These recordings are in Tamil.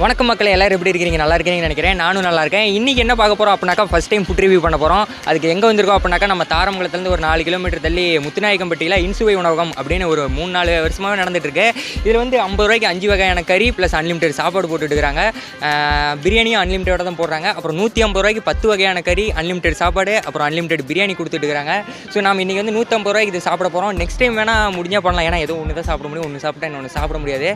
வணக்கம் மக்கள் எல்லோரும் எப்படி இருக்கிறீங்க? நல்லா இருக்கீங்கன்னு நினைக்கிறேன். நானும் நல்லா இருக்கேன். இன்றைக்கி என்ன பார்க்க போகிறோம் அப்படின்னாக்கா ஃபஸ்ட் டைம் ஃபுட் ரிவ்யூ பண்ண போகிறோம் அதுக்கு எங்கே வந்திருக்கோம் அப்படின்னாக்கா நம்ம தாரமங்கலத்துலேருந்து ஒரு நாலு கிலோமீட்டர் தள்ளி முத்துநாயக்கம்பட்டியில் இன்சுவை உணவகம் அப்படின்னு ஒரு மூணு நாலு வருஷமாகவே நடந்துட்டுருக்கு இதில் வந்து ஐம்பது ரூபாய்க்கு அஞ்சு வகையான கறி ப்ளஸ் அன்லிமிட்டெட் சாப்பாடு போட்டுட்டுருக்காங்க பிரியாணியும் அன்லிமிட்டோட தான் போடுறாங்க. அப்புறம் நூற்றி ஐம்பது ரூபாய்க்கு பத்து வகையான கறி அன்லிமிட்டெட் சாப்பாடு அப்புறம் அன்லிமிட்டெட் பிரியாணி கொடுத்துட்டுருக்காங்க ஸோ நம்ம இன்றைக்கி வந்து நூற்றம்பது ரூபாய்க்கு இது சாப்பிட போகிறோம் நெக்ஸ்ட் டைம் வேணால் முடிஞ்சால் பண்ணலாம். ஏன்னா ஏதோ ஒன்று தான் சாப்பிட முடியும். ஒன்று சாப்பிட்டா இன்னொன்று சாப்பிட முடியாது.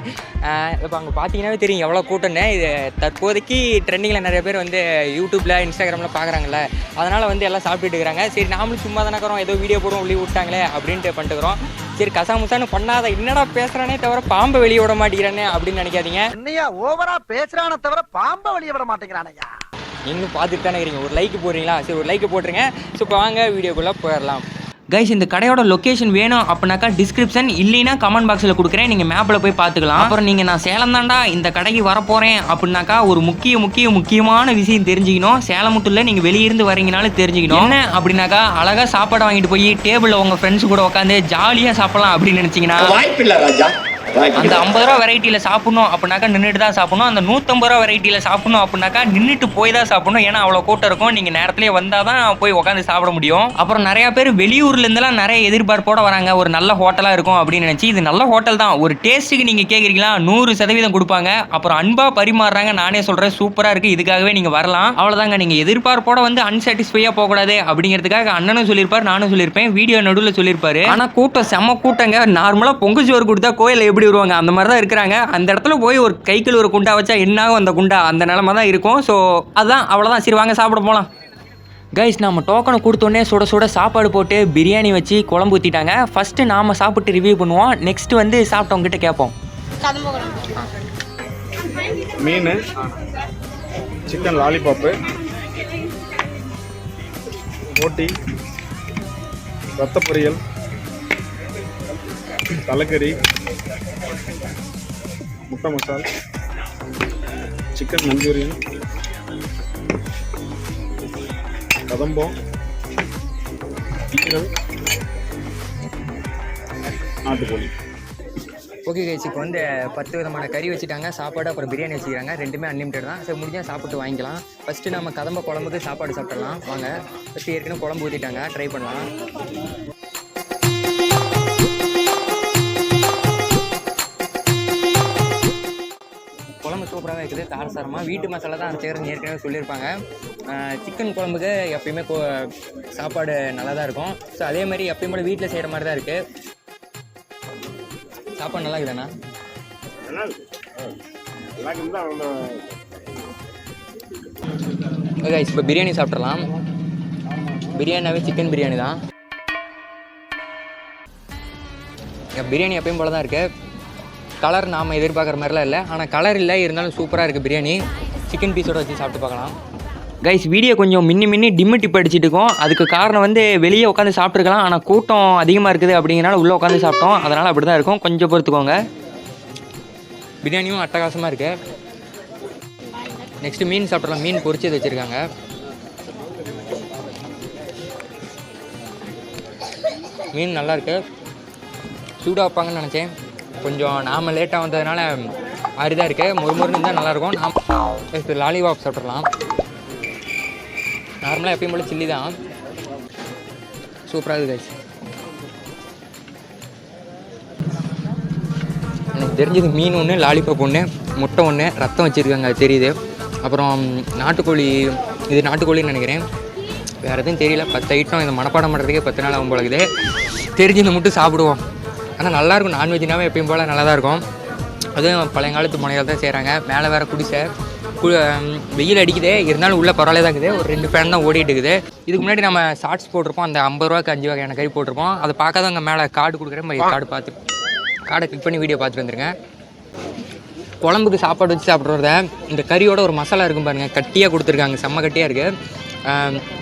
இப்போ அங்கே பார்த்தீங்கன்னாவே தெரியும். எவ்வளோ கூட்டம் கூட்டம்னு இது தற்போதைக்கு ட்ரெண்டிங்கில் நிறைய பேர் வந்து யூடியூப்பில் இன்ஸ்டாகிராமில் பார்க்குறாங்கல்ல அதனால் வந்து எல்லாம் சாப்பிட்டுட்டு இருக்கிறாங்க. சரி நாமளும் சும்மா தானே இருக்கிறோம். ஏதோ வீடியோ போடுவோம் உள்ளே விட்டாங்களே அப்படின்ட்டு பண்ணிட்டுக்கிறோம். சரி கசாமுசான்னு பண்ணாத என்னடா பேசுகிறானே தவிர பாம்பை வெளியே விட மாட்டேங்கிறானே அப்படின்னு நினைக்காதீங்க. என்னையா ஓவரா பேசுறான தவிர பாம்ப வெளிய விட மாட்டேங்கிறானையா? நீங்களும் பார்த்துட்டு தானே இருக்கிறீங்க ஒரு லைக் போடுறீங்களா? சரி ஒரு லைக் போட்டுருங்க. ஸோ இப்போ வாங்க வீடியோக்குள்ளே போயிடலாம். கைஸ் இந்த கடையோட லொக்கேஷன் வேணும் அப்படின்னாக்கா டிஸ்கிரிப்ஷன் இல்லைன்னா கமெண்ட் பாக்ஸில் கொடுக்குறேன். நீங்கள் மேப்பில் போய் பார்த்துக்கலாம். அப்புறம் நீங்கள் நான் சேலம் தாண்டா இந்த கடைக்கு வரப்போகிறேன் அப்படின்னாக்கா ஒரு முக்கிய முக்கிய முக்கியமான விஷயம் தெரிஞ்சுக்கணும். சேலம் மட்டும் இல்லை நீங்கள் வெளியிருந்து வரீங்கனாலும் தெரிஞ்சுக்கணும். என்ன அப்படின்னாக்கா அழகாக சாப்பாடு வாங்கிட்டு போய் டேபிளில் உங்கள் ஃப்ரெண்ட்ஸ் கூட உட்காந்து ஜாலியாக சாப்பிடலாம் அப்படின்னு நினச்சிங்கன்னா வாய்ப்பில்லை ராஜா. அந்த ஐம்பது ரூபா வெரைட்டியில் சாப்பிடணும் அப்படின்னாக்கா நின்றுட்டு தான் சாப்பிடணும். அந்த நூற்றம்பது ரூபா வெரைட்டியில் சாப்பிடணும் அப்படின்னாக்கா நின்றுட்டு போய் தான் சாப்பிடணும். ஏன்னா அவ்வளோ கூட்டம் இருக்கும். நீங்கள் நேரத்துலேயே வந்தால் தான் போய் உட்காந்து சாப்பிட முடியும். அப்புறம் நிறையா பேர் வெளியூர்லேருந்துலாம் நிறைய எதிர்பார்ப்போட வராங்க. ஒரு நல்ல ஹோட்டலாக இருக்கும் அப்படின்னு நினச்சி இது நல்ல ஹோட்டல் தான். ஒரு டேஸ்ட்டுக்கு நீங்கள் கேட்குறீங்களா நூறு சதவீதம் கொடுப்பாங்க. அப்புறம் அன்பாக பரிமாறுறாங்க. நானே சொல்கிறேன் சூப்பராக இருக்குது இதுக்காகவே நீங்கள் வரலாம். அவ்வளோதாங்க நீங்கள் எதிர்பார்ப்போட வந்து அன்சாட்டிஸ்ஃபையாக போகக்கூடாது அப்படிங்கிறதுக்காக அண்ணனும் சொல்லியிருப்பார் நானும் சொல்லியிருப்பேன். வீடியோ நடுவில் சொல்லியிருப்பாரு. ஆனால் கூட்டம் செம்ம கூட்டங்க. நார்மலாக பொங்கல் சோறு கொடுத்தா கோயிலில் எப்படி வருவாங்க? அந்த மாதிரி தான் இருக்கிறாங்க. அந்த இடத்துல போய் ஒரு கைக்கில் ஒரு குண்டா வச்சா என்னாகும் அந்த குண்டா? அந்த நிலமை தான் இருக்கும். ஸோ அதான் அவ்வளோதான் சரி வாங்க சாப்பிட போகலாம் கைஸ் நம்ம டோக்கனை கொடுத்தோன்னே சுட சுட சாப்பாடு போட்டு பிரியாணி வச்சு குழம்பு ஊற்றிட்டாங்க ஃபஸ்ட்டு நாம் சாப்பிட்டு ரிவ்யூ பண்ணுவோம். நெக்ஸ்ட் வந்து சாப்பிட்டவங்ககிட்ட கேட்போம். மீன் சிக்கன் லாலிபாப்பு போட்டி ரத்த பொரியல் தலைக்கறி. முட்டை மசால் சிக்கன் மஞ்சூரியன் கதம்பம் ஈரல் நாட்டுக்கோழி. ஓகே கேஸ் இப்போ வந்து பத்து விதமான கறி வச்சுட்டாங்க. சாப்பாடு அப்புறம் பிரியாணி வச்சுக்கிறாங்க. ரெண்டுமே அன்லிமிட்டட் தான். சரி முடிஞ்சால் சாப்பிட்டு வாங்கிக்கலாம். ஃபஸ்ட்டு நம்ம கதம்ப குழம்புக்கு சாப்பாடு சாப்பிடலாம். வாங்க. ஃபஸ்ட்டு ஏற்கனவே குழம்பு ஊற்றிட்டாங்க ட்ரை பண்ணலாம். சூப்பராகவே இருக்குது. காரசாரமாக வீட்டு மசாலா தான் அரைச்சிக்கிறேன்னு ஏற்கனவே சொல்லியிருப்பாங்க. சிக்கன் குழம்புக்கு எப்பயுமே சாப்பாடு நல்லா தான் இருக்கும். ஸோ அதே மாதிரி எப்பயும் கூட வீட்டில் செய்கிற மாதிரி தான் இருக்குது சாப்பாடு நல்லா இருக்குதாண்ணா? ஓகே இப்போ பிரியாணி சாப்பிட்றலாம் பிரியாணினாவே சிக்கன் பிரியாணி தான் பிரியாணி எப்பயும் போல தான் இருக்குது கலர் நாம் எதிர்பார்க்குற மாதிரிலாம் இல்லை. ஆனால் கலர் இல்லை. இருந்தாலும் சூப்பராக இருக்குது பிரியாணி. சிக்கன் பீஸோட வச்சு சாப்பிட்டு பார்க்கலாம். கைஸ் வீடியோ கொஞ்சம் மின்னி மின்னி டிம்மு டிப் அடிச்சிட்டு இருக்கோம். அதுக்கு காரணம் வந்து வெளியே உட்காந்து சாப்பிட்ருக்கலாம் ஆனால் கூட்டம் அதிகமாக இருக்குது அப்படிங்கிறனால உள்ளே உட்காந்து சாப்பிட்டோம். அதனால் அப்படி தான் இருக்கும். கொஞ்சம் பொறுத்துக்கோங்க. பிரியாணியும் அட்டகாசமாக இருக்குது நெக்ஸ்ட்டு மீன் சாப்பிட்றலாம் மீன் பொரிச்சது வச்சுருக்காங்க. மீன் நல்லா இருக்கு. சூடாக வைப்பாங்கன்னு நினச்சேன். கொஞ்சம் நாம் லேட்டாக வந்ததுனால அரிதாக இருக்குது முறுமுறுன்னு இருந்தால் நல்லாயிருக்கும். நாம் இப்போ லாலிபாப் சாப்பிட்றலாம் நார்மலாக எப்பயும் போல் சில்லி தான். சூப்பராக இருக்குது எனக்கு தெரிஞ்சது மீன் ஒன்று லாலிபாப் ஒன்று முட்டை ஒன்று ரத்தம் வச்சுருக்காங்க அது தெரியுது. அப்புறம் நாட்டுக்கோழி இது நாட்டுக்கோழின்னு நினைக்கிறேன். வேறு எதுவும் தெரியல. பத்து ஐட்டம் இந்த மனப்பாடம் பண்ணுறதுக்கே பத்து நாள் ஆகும் போல இருக்குது. இந்த மட்டும் சாப்பிடுவோம். ஆனால் நல்லாயிருக்கும். நான்வெஜ்னாவே எப்பயும் போல் நல்லா தான் இருக்கும் அதுவும் பழையங்காலத்து முனைகள் தான் செய்கிறாங்க மேலே வேறு குடிசை. கு- வெயில் அடிக்குது. இருந்தாலும் உள்ளே பரவாயில்ல தான் இருக்குது. ஒரு ரெண்டு ஃபேன் தான் ஓடிட்டு இருக்குது இதுக்கு முன்னாடி நம்ம ஷார்ட்ஸ் போட்டிருப்போம். அந்த ஐம்பது ரூபாய்க்கு அஞ்சு வகையான கறி போட்டிருப்போம். அதை பார்க்காதவங்க மேலே கார்டு கொடுக்குற மாதிரி கார்டு பார்த்து கார்டை கிளிக் பண்ணி வீடியோ பார்த்துட்டு வந்துருங்க. குழம்புக்கு சாப்பாடு வச்சு சாப்பிட்றத இந்த கறியோட ஒரு மசாலா இருக்கும் பாருங்கள் கட்டியாக கொடுத்துருக்காங்க. செம்ம கட்டியாக இருக்குது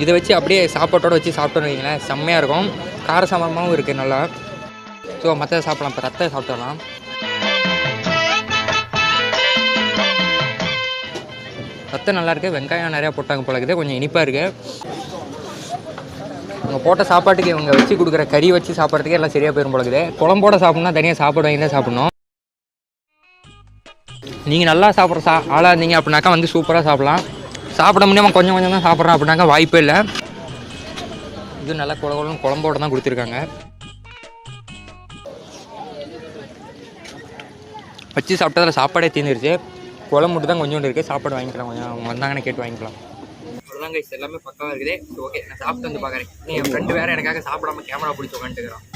இதை வச்சு அப்படியே சாப்பாட்டோட வச்சு சாப்பிட்டோன்னு வைங்களேன். செம்மையாக இருக்கும். காரசாமமாகவும் இருக்குது நல்லா. ஸோ மற்ற சாப்பிடலாம். இப்போ ரத்தம் சாப்பிட்டுடலாம் ரத்தம் நல்லா இருக்கு. வெங்காயம் நிறையா போட்டாங்க போல இருக்குது. கொஞ்சம் இனிப்பாக இருக்குது அவங்க போட்ட சாப்பாட்டுக்கு இவங்க வச்சு கொடுக்குற கறி வச்சு சாப்பிட்றதுக்கே எல்லாம் சரியாக போயிடும் போலக்குது குழம்போட சாப்பிட்னா தனியாக சாப்பாடு வாங்கி தான் சாப்பிடணும். நீங்கள் நல்லா சாப்பிட்ற சா ஆளாக இருந்தீங்க அப்படின்னாக்கா வந்து சூப்பராக சாப்பிடலாம். சாப்பிட முடியாமல் கொஞ்சம் கொஞ்சம் தான் சாப்பிட்றோம் அப்படின்னாக்கா வாய்ப்பே இல்லை. இது நல்லா குழம்பு குழம்போட தான் கொடுத்துருக்காங்க. வச்சு சாப்பிட்டதில் சாப்பாடே தீர்ந்துருச்சு குழம்பு மட்டும் தான் கொஞ்சோண்டு இருக்குது சாப்பாடு வாங்கிக்கலாம். கொஞ்சம் அவங்க வந்தாங்கன்னு கேட்டு வாங்கிக்கலாம். அவ்வளோதான் கைஸ் எல்லாமே பக்கமாக இருக்குது. ஓகே நான் சாப்பிட்டு வந்து பார்க்குறேன். என் ஃப்ரெண்டு வேறு எனக்காக சாப்பிடாம கேமரா பிடிச்சி உட்காந்துக்கிறான்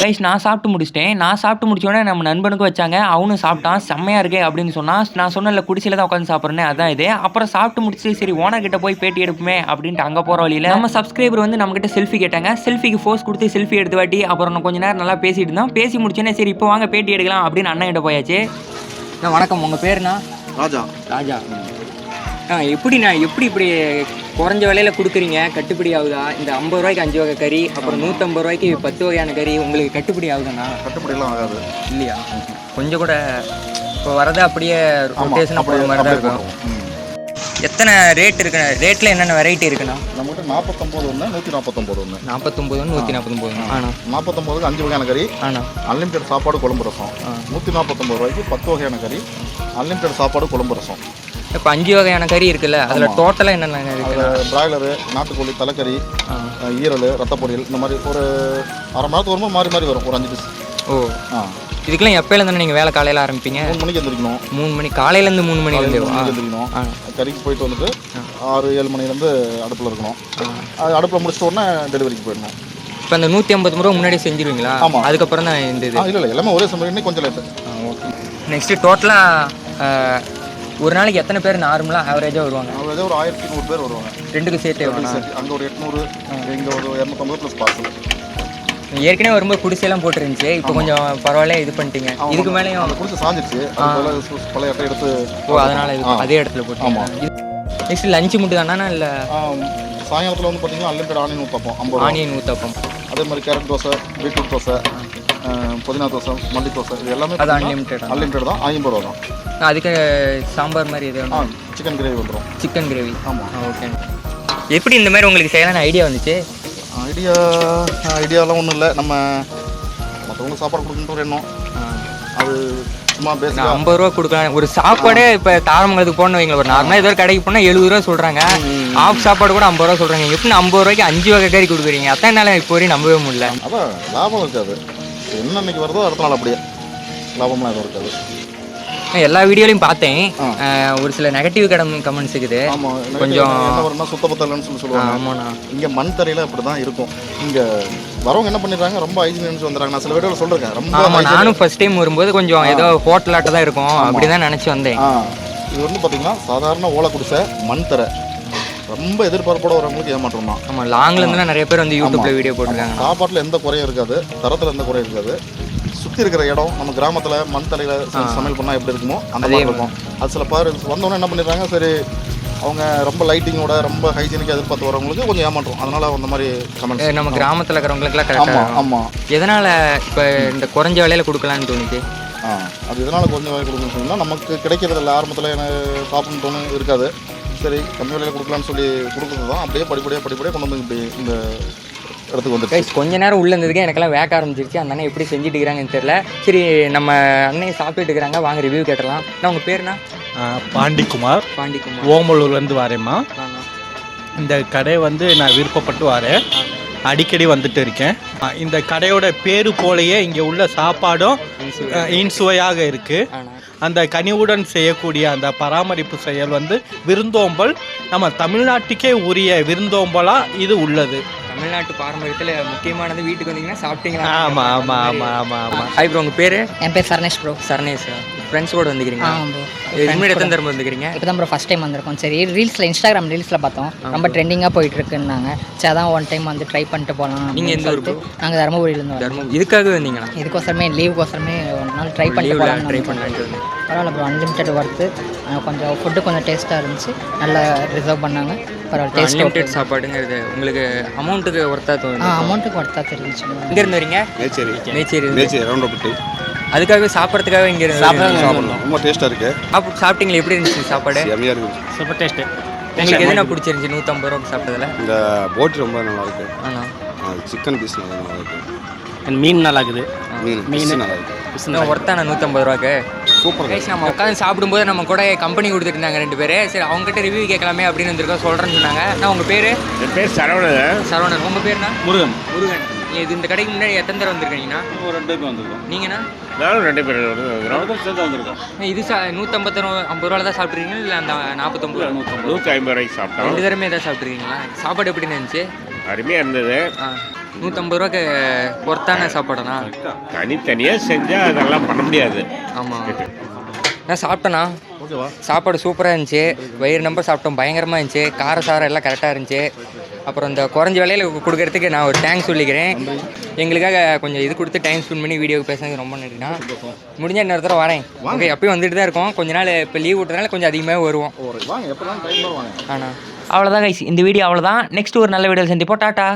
கைஸ் நான் சாப்பிட்டு முடிச்சிட்டேன். நான் சாப்பிட்டு முடிச்ச உடனே நம்ம நண்பனுக்கு வச்சாங்க. அவனும் சாப்பிட்டான். செம்மையா இருக்கே அப்படின்னு சொன்னான் நான் சொன்னல குடிசையில தான் உட்காந்து சாப்பிட்றேன் அதான் இது. அப்புறம் சாப்பிட்டு முடிச்சு சரி ஓனர் கிட்ட போய் பேட்டி எடுப்புமே அப்படின்ட்டு அங்கே போகிற வழியில நம்ம சப்ஸ்கிரைபர் வந்து நம்ம கிட்ட செல்ஃபி கேட்டாங்க செல்ஃபிக்கு ஃபோர்ஸ் கொடுத்து செல்ஃபி எடுத்து வாட்டி அப்புறம் கொஞ்ச நேரம் நல்லா பேசிட்டு இருந்தோம். பேசி முடிச்சோன்னே சரி இப்போ வாங்க பேட்டி எடுக்கலாம் அப்படின்னு அண்ணன் கிட்ட போயாச்சு. நான் வணக்கம். உங்கள் பேருண்ணா? ராஜா. ராஜா. ஆ எப்படிண்ணா எப்படி இப்படி குறைஞ்ச விலையில கொடுக்குறீங்க? கட்டுப்படி ஆகுதா? இந்த ஐம்பது ரூபாய்க்கு அஞ்சு வகை கறி அப்புறம் நூற்றம்பது ரூபாய்க்கு பத்து வகையான கறி உங்களுக்கு கட்டுப்படி ஆகுதாண்ணா? கட்டுப்படியெல்லாம் ஆகாது. இல்லையா? கொஞ்சம் கூட இப்போ வரது அப்படியே ரொட்டேஷன் போகிற மாதிரி தான் இருக்கும். எத்தனை ரேட் இருக்கு? ரேட்டில் என்னென்ன வெரைட்டி இருக்குண்ணா? நம்மகிட்ட நாற்பத்தொம்போது ஒன்று நூற்றி நாற்பத்தொம்போது ஒன்று நாற்பத்தொம்பது நூற்றி நாற்பத்தொம்பது ஆண்ணா நாற்பத்தொம்போதுக்கு அஞ்சு வகையான கறி ஆண்ணா அன்லிமிட்டெட் சாப்பாடு குழம்பு ரசம். நூற்றி நாற்பத்தொம்பது ரூபாய்க்கு பத்து வகையான கறி அன்லிமிட்டெட் சாப்பாடு குழம்பு ரசம். இப்போ அஞ்சு வகையான கறி இருக்குல்ல அதில் டோட்டலாக என்னென்ன இருக்குண்ணா அதில் பிராய்லரு நாட்டுக்கோழி தலைக்கறி ஈரல் ரத்த பொரியல் இந்த மாதிரி ஒரு அரை மணி நேரத்துக்கு வரும்போது மாறி மாறி வரும் ஒரு அஞ்சு பீஸ் ஓ. ஆ. இதுக்கெல்லாம் எப்போலேருந்து நீங்கள் வேலை காலையில் ஆரம்பிப்பீங்க? மூணு மணிக்கு எந்திரிக்கணும். மூணு மணி காலையிலேருந்து மூணு மணி வந்து எந்திரிக்கணும். கறிக்கு போயிட்டு வந்துட்டு ஆறு ஏழு மணிலேருந்து அடுப்பில் இருக்கணும். அது அடுப்பில் முடிச்சிட்ட உடனே டெலிவரிக்கு போயிடணும். இப்போ அந்த நூற்றி ஐம்பது ரூபா முன்னாடி செஞ்சிருவீங்களா? ஆமா. அதுக்கப்புறம் தான் இந்த இது. இல்லை இல்லை எல்லாமே ஒரே இன்னைக்கு கொஞ்சம் லேட்டு. நெக்ஸ்ட்டு டோட்டலாக ஒரு நாளைக்கு எத்தனை பேர் நார்மலாக ஆவரேஜாக வருவாங்க? ஏதோ ஒரு ஆயிரத்தி நூறு பேர் வருவாங்க. ரெண்டுக்கும் சேர்த்தே அங்கே ஒரு எட்நூறு இங்கே ஒரு இரநூத்தம்பது ப்ளஸ் பார்சல் ஏற்கனவே வரும்போது குடிசையெல்லாம் போட்டுருந்துச்சு. இப்போ கொஞ்சம் பரவாயில்ல இது பண்ணிட்டீங்க. இதுக்கு மேலேயும் அந்த குடிச்சு சாஞ்சிருச்சு. பழைய அட்டை எடுத்து ஓ அதனால் இது அதே இடத்துல போட்டு நெக்ஸ்ட் லஞ்சு மட்டும் தானா இல்லை? சாயங்காலத்தில் வந்து பார்த்தீங்கன்னா அன்லிமிட்டட் ஆனியன் ஊற்றப்போம் ஐம்பது ஆனியன் ஊத்தப்பம். அதே மாதிரி கேரட் தோசை பீட்ரூட் தோசை புதினா தோசை மல்லி தோசை இது எல்லாமே அது அன்லிமிட்டட் அன்லிமிட்டட் தான். ஐம்பது ரூபா தான். அதுக்கு சாம்பார் மாதிரி எது ஆ சிக்கன் கிரேவி வந்துடும் சிக்கன் கிரேவி ஆமாம் ஓகே எப்படி இந்த மாதிரி உங்களுக்கு செய்யலாம்னு ஐடியா வந்துச்சு? ஐடியா ஐடியாலாம் ஒன்றும் இல்லை. நம்ம மற்றவங்களுக்கு சாப்பாடு கொடுக்கணுன்ற ஒரு எண்ணம். அது சும்மா பேசிக்காக ஐம்பது ரூபா கொடுக்கலாம். ஒரு சாப்பாடே இப்போ தாரமங்கலத்துக்கு போன வைங்களேன். ஒரு நார்மலாக ஏதோ ஒரு கடைக்கு போனால் எழுபது ரூபா சொல்கிறாங்க ஆஃப் சாப்பாடு கூட ஐம்பது ரூபா சொல்கிறாங்க எப்படி ஐம்பது ரூபாய்க்கு அஞ்சு வகை கறி கொடுக்குறீங்க? அத்தனை நாள் இப்போ வரையும் நம்பவே முடியல. அதான் லாபம் இருக்காது. என்ன இன்னைக்கு வருதோ அடுத்த நாள் அப்படியே. லாபம்லாம் எதுவும் இருக்காது. எல்லா வீடியோலையும் பார்த்தேன். ஒரு சில நெகட்டிவ் கடம் கமெண்ட்ஸ் இருக்குது. கொஞ்சம் சுத்தபத்தலன்னு சொல்லி சொல்லுவாங்க. ஆமாண்ணா. இங்கே மண் தரையில் இப்படி தான் இருக்கும். இங்கே வரவங்க என்ன பண்ணிடுறாங்க? ரொம்ப ஹைஜீனியன்ஸ் வந்துடுறாங்க. நான் சில வீடியோவில் சொல்லிருக்கேன். ரொம்ப ஆமாம் நானும் ஃபர்ஸ்ட் டைம் வரும்போது கொஞ்சம் ஏதோ ஹோட்டலாட்ட தான் இருக்கும். அப்படி தான் நினச்சி வந்தேன். இது வந்து பார்த்தீங்கன்னா சாதாரண ஓலை குடிசை மண் தரை. ரொம்ப எதிர்பார்ப்போட வரவங்களுக்கு ஏமாற்றம் தான் ஆமாம் லாங்ல இருந்துலாம் நிறைய பேர் வந்து யூடியூப்ல வீடியோ போட்டிருக்காங்க. சாப்பாட்டில் எந்த குறையும் இருக்காது. தரத்தில் எந்த குறையும் இருக்காது. சுற்றி இருக்கிற இடம் நம்ம கிராமத்தில் மண் தலையில் சமையல் பண்ணால் எப்படி இருக்குமோ அந்த மாதிரி இருக்கும். அது சில பேர் வந்தோடனே என்ன பண்ணிடுறாங்க சரி அவங்க ரொம்ப லைட்டிங்கோட ரொம்ப ஹைஜீனிக்காக எதிர்பார்த்து வரவங்களுக்கு கொஞ்சம் ஏமாற்றம் அதனால அந்த மாதிரி அஹ், கமெண்ட்ஸ் நம்ம கிராமத்தில் இருக்கிறவங்களுக்குலாம் கரெக்டாக ஆமாம் எதனால் இப்போ இந்த குறைஞ்ச விலையில கொடுக்கலான்னு ஆ அது இதனால் கொஞ்சம் விலை கொடுக்கணும்னு சொன்னால் நமக்கு கிடைக்கிறது இல்லை ஆரம்பத்தில் எனக்கு சாப்பிடணும் தோணும் இருக்காது. சரி கம்மி விலையில் கொடுக்கலாம்னு சொல்லி கொடுக்குறது தான். அப்படியே படிப்படியாக படிப்படியாக கொண்டு வந்து இப்படி இந்த இடத்துக்கு வந்துருச்சு. கைஸ் கொஞ்ச நேரம் உள்ள இருந்ததுக்கு எனக்கெல்லாம் வேக்க ஆரம்பிச்சிருச்சு. அந்த அண்ணன் எப்படி செஞ்சுட்டு இருக்கிறாங்கன்னு தெரியல. சரி நம்ம அண்ணன் சாப்பிட்டுட்டு இருக்கிறாங்க வாங்க ரிவ்யூ கேட்டலாம் நான் உங்கள் பேருண்ணா ஆ, பாண்டிக்குமார். பாண்டிக்குமார். ஓமலூர்லேருந்து வரேம்மா. இந்த கடை வந்து நான் விருப்பப்பட்டு வரேன். அடிக்கடி வந்துட்டு இருக்கேன். இந்த கடையோட பேரு போலயே இங்கே உள்ள சாப்பாடும் இன்சுவையாக இருக்கு. அந்த கனிவுடன் செய்யக்கூடிய அந்த பராமரிப்பு செயல் வந்து விருந்தோம்பல். நம்ம தமிழ்நாட்டுக்கே உரிய விருந்தோம்பலா இது உள்ளது. தமிழ்நாட்டு பாரம்பரியத்தில் முக்கியமானது வீட்டுக்கு வந்தீங்கன்னா சாப்பிட்டீங்களா? ஆமா ஆமா ஆமா ஆமா ஆமா. ஹாய் ப்ரோ உங்கள் பேர்? என் பேர் சரணேஷ் ப்ரோ சரணேஷ் ஃப்ரெண்ட்ஸ் கூட வந்துக்கிறீங்க ஆ ப்ரோ முன்னாடி எத்தனை தடவை வந்துக்கிறீங்க? இப்போ தான் ப்ரோ ஃபஸ்ட் டைம் வந்திருக்கோம். சரி ரீல்ஸில் இன்ஸ்டாகிராம் ரீல்ஸில் பார்த்தோம். ரொம்ப ட்ரெண்டிங்காக போயிட்டு இருக்குன்னாங்க சரி அதான் ஒன் டைம் வந்து ட்ரை பண்ணிட்டு போகலாம் நீங்க எந்த ஊர் bro? நாங்கள் தருமபுரியிலேருந்து வரோம். தர்மம் இதுக்காக வந்தீங்களா? இதுக்கோசரமே லீவுக்கோசரமே ஒரு நாள் ட்ரை பண்ணிட்டு லீவ்ல போகலாம் ட்ரை பண்ணலான்ட்டு பரவாயில்ல ப்ரோ அன்லிமிட்டட் ஒர்த்து கொஞ்சம் ஃபுட்டு கொஞ்சம் டேஸ்ட்டாக இருந்துச்சு. நல்லா ரிசர்வ் பண்ணாங்க. பரவாயில்ல டேஸ்ட் அன்லிமிட்டெட் சாப்பாடுங்கிறது உங்களுக்கு அமௌண்ட்டுக்கு ஒர்த்தா ஆ தோணுது. அமௌண்ட்டுக்கு ஒர்த்தா தெரிஞ்சுச்சு எங்க இருந்து வரீங்க? மேச்சேரி. மேச்சேரி. மேச்சேரி ரவுண்டப்பட்டி அதுக்காகவே சாப்பிட்றதுக்காக இங்க இருந்து. சாப்பிடலாம் ரொம்ப டேஸ்ட்டாக இருக்கு. சாப்பிட்டு சாப்பிட்டீங்களா? எப்படி இருந்துச்சு சாப்பாடு? செம்மையாக இருக்குது சூப்பர் டேஸ்ட்டு உங்களுக்கு எதுனா பிடிச்சிருந்துச்சு நூற்றம்பது ரூபா சாப்பிட்டதுல? இந்த போட் ரொம்ப நல்லா இருக்கு. ஆனா. சிக்கன் பீஸ் நல்லா நல்லா இருக்கு. மீன் நல்லா இருக்குது. மீன் மீன். நல்லா இருக்கு. இன்னும் ஒருத்தான நூற்றம்பது ரூபாக்கு சூப்பர் கைஸ் நம்ம உட்காந்து சாப்பிடும்போது நம்ம கூட கம்பெனி கொடுத்துட்டு இருந்தாங்க ரெண்டு பேர். சரி அவங்ககிட்ட ரிவ்யூ கேட்கலாமே அப்படின்னு வந்திருக்கோம் சொல்கிறேன்னு சொன்னாங்க. நான் உங்கள் பேர்? என் பேர் சரவணன். சரவணன். உங்கள் பேர்னா முருகன். முருகன். இது இந்த கடைக்கு முன்னாடி எத்தனை தடவை வந்திருக்கீங்கண்ணா ஒரு ரெண்டு பேர் வந்திருக்கோம். நீங்கண்ணா? நானும் ரெண்டு பேர் சேர்ந்து வந்திருக்கோம். இது சா நூற்றம்பத்து ஐம்பது ரூபால தான் சாப்பிட்றீங்களா இல்லை அந்த நாற்பத்தொம்பது ரூபா? நூற்றி ஐம்பது ரூபாய்க்கு சாப்பிட்டோம். ரெண்டு தடவை தான் சாப்பிட்ருக்கீங்களா சாப்பாடு எப்படி இருந்துச்சு? அருமையாக இருந்தது. ஆ நூற்றம்பது ரூபாக்கு ஒர்த்தான சாப்பாடுண்ணா? தனித்தனியாக செஞ்சால் அதெல்லாம் பண்ண முடியாது. ஆமாம் நான் சாப்பிட்டேண்ணா? ஓகேவா சாப்பாடு சூப்பராக இருந்துச்சு. வயிறு நம்ப சாப்பிட்டோம் பயங்கரமாக இருந்துச்சு. கார சாரம் எல்லாம் கரெக்டாக இருந்துச்சு. அப்புறம் இந்த குறைஞ்ச விலையில் கொடுக்கறதுக்கு நான் ஒரு தேங்க்ஸ் சொல்லிக்கிறேன். எங்களுக்காக கொஞ்சம் இது கொடுத்து டைம் ஸ்பெண்ட் பண்ணி வீடியோக்கு பேசுனதுக்கு ரொம்ப நன்றிண்ணா. முடிஞ்ச இன்னொரு தடவை வரேன். ஓகே அப்பயும் வந்துட்டு தான் இருக்கோம். கொஞ்ச நாள் இப்போ லீவ் விட்டதுனால கொஞ்சம் அதிகமாக வருவோம். வாங்க அவ்வளோதான் கைஸ் இந்த வீடியோ அவ்வளோதான் நெக்ஸ்ட் ஒரு நல்ல வீடியோ சந்திப்போம். டாட்டா